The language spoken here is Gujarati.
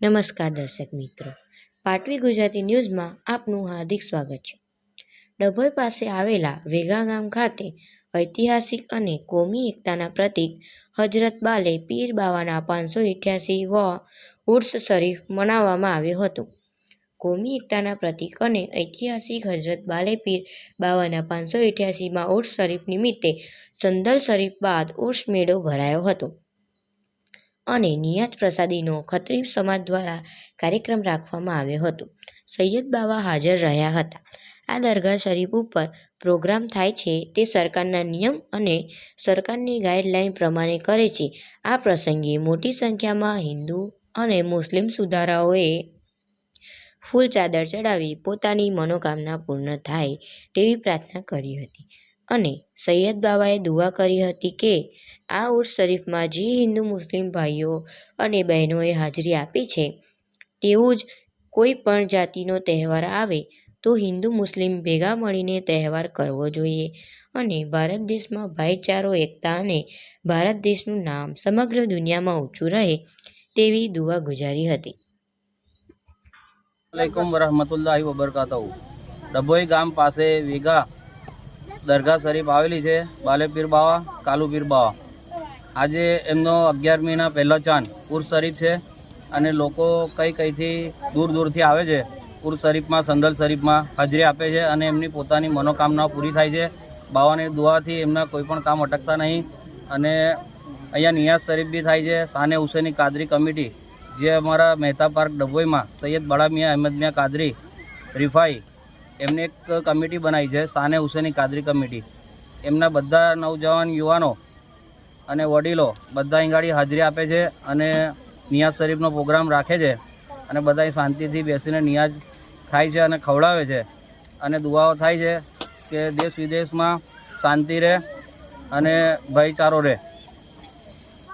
નમસ્કાર દર્શક મિત્રો. પાટવી ગુજરાતી ન્યૂઝમાં આપનું હાર્દિક સ્વાગત છે. ડભોઈ પાસે આવેલા વેગા ગામ ખાતે ઐતિહાસિક અને કોમી એકતાના પ્રતીક હજરત બાલે પીર બાવાના પાંચસો ઇઠ્યાસી વ ઉર્સ શરીફ મનાવવામાં આવ્યો હતો. કોમી એકતાના પ્રતીક અને ઐતિહાસિક હજરત બાલે પીર બાવાના પાંચસો ઇઠ્યાસીમાં ઉર્સ શરીફ નિમિત્તે સંદલ શરીફ બાદ ઉર્સ મેળો ભરાયો હતો. અને નિયાત પ્રસાદીનો ખત્રી સમાજ દ્વારા કાર્યક્રમ રાખવામાં આવ્યો હતો. સૈયદ બાવા હાજર રહ્યા હતા. આ દરગાહ શરીફ ઉપર પ્રોગ્રામ થાય છે તે સરકારના નિયમ અને સરકારની ગાઈડલાઈન પ્રમાણે કરે છે. આ પ્રસંગે મોટી સંખ્યામાં હિન્દુ અને મુસ્લિમ સુધારાઓએ ફૂલ ચાદર ચડાવી પોતાની મનોકામના પૂર્ણ થાય તેવી પ્રાર્થના કરી હતી. અને સૈયદ બાબાએ દુઆ કરી હતી કે આ ઉર્સ શરીફમાં જે હિન્દુ મુસ્લિમ ભાઈઓ અને બહેનોએ હાજરી આપી છે, તેવું જ કોઈ પણ જાતિનો તહેવાર આવે તો હિન્દુ મુસ્લિમ ભેગા મળીને તહેવાર કરવો જોઈએ અને ભારત દેશમાં ભાઈચારો, એકતા અને ભારત દેશનું નામ સમગ્ર દુનિયામાં ઊંચું રહે તેવી દુઆ ગુજારી હતી. વરહમતુલ્લાહિ વબરકાતહુ. ડભોઈ ગામ પાસે વેગા દરગાહ શરીફ આવેલી છે, બાલેપીર બાવા, કાલુપીર બાવા. આજે એમનો અગિયાર મહિના પહેલો ચાંદ ઉર્સ શરીફ છે અને લોકો કઈ કઈથી દૂર દૂરથી આવે છે ઉર્સ શરીફમાં સંદલ શરીફમાં હાજરી આપે છે અને એમની પોતાની મનોકામનાઓ પૂરી થાય છે. બાવાની દુઆથી એમના કોઈ પણ કામ અટકતા નહીં અને અહીંયા નિયાઝ શરીફ બી થાય છે સાને હુસેની કાદરી કમિટી, જે અમારા મહેતા પાર્ક ડભોઈમાં સૈયદ બડા મિયા અહેમદ મિયા કાદરી, રિફાઈ એમને એક કમિટી બનાવી છે સાને હુસેની કાદરી કમિટી. એમના બધા નવજવાન યુવાનો અને વડીલો બધા અહીં હાજરી આપે છે અને નિયાઝ શરીફનો પ્રોગ્રામ રાખે છે અને બધા શાંતિથી બેસીને નિયાઝ ખાય છે અને ખવડાવે છે. અને દુઆઓ થાય છે કે દેશ વિદેશમાં શાંતિ રહે અને ભાઈચારો રહે.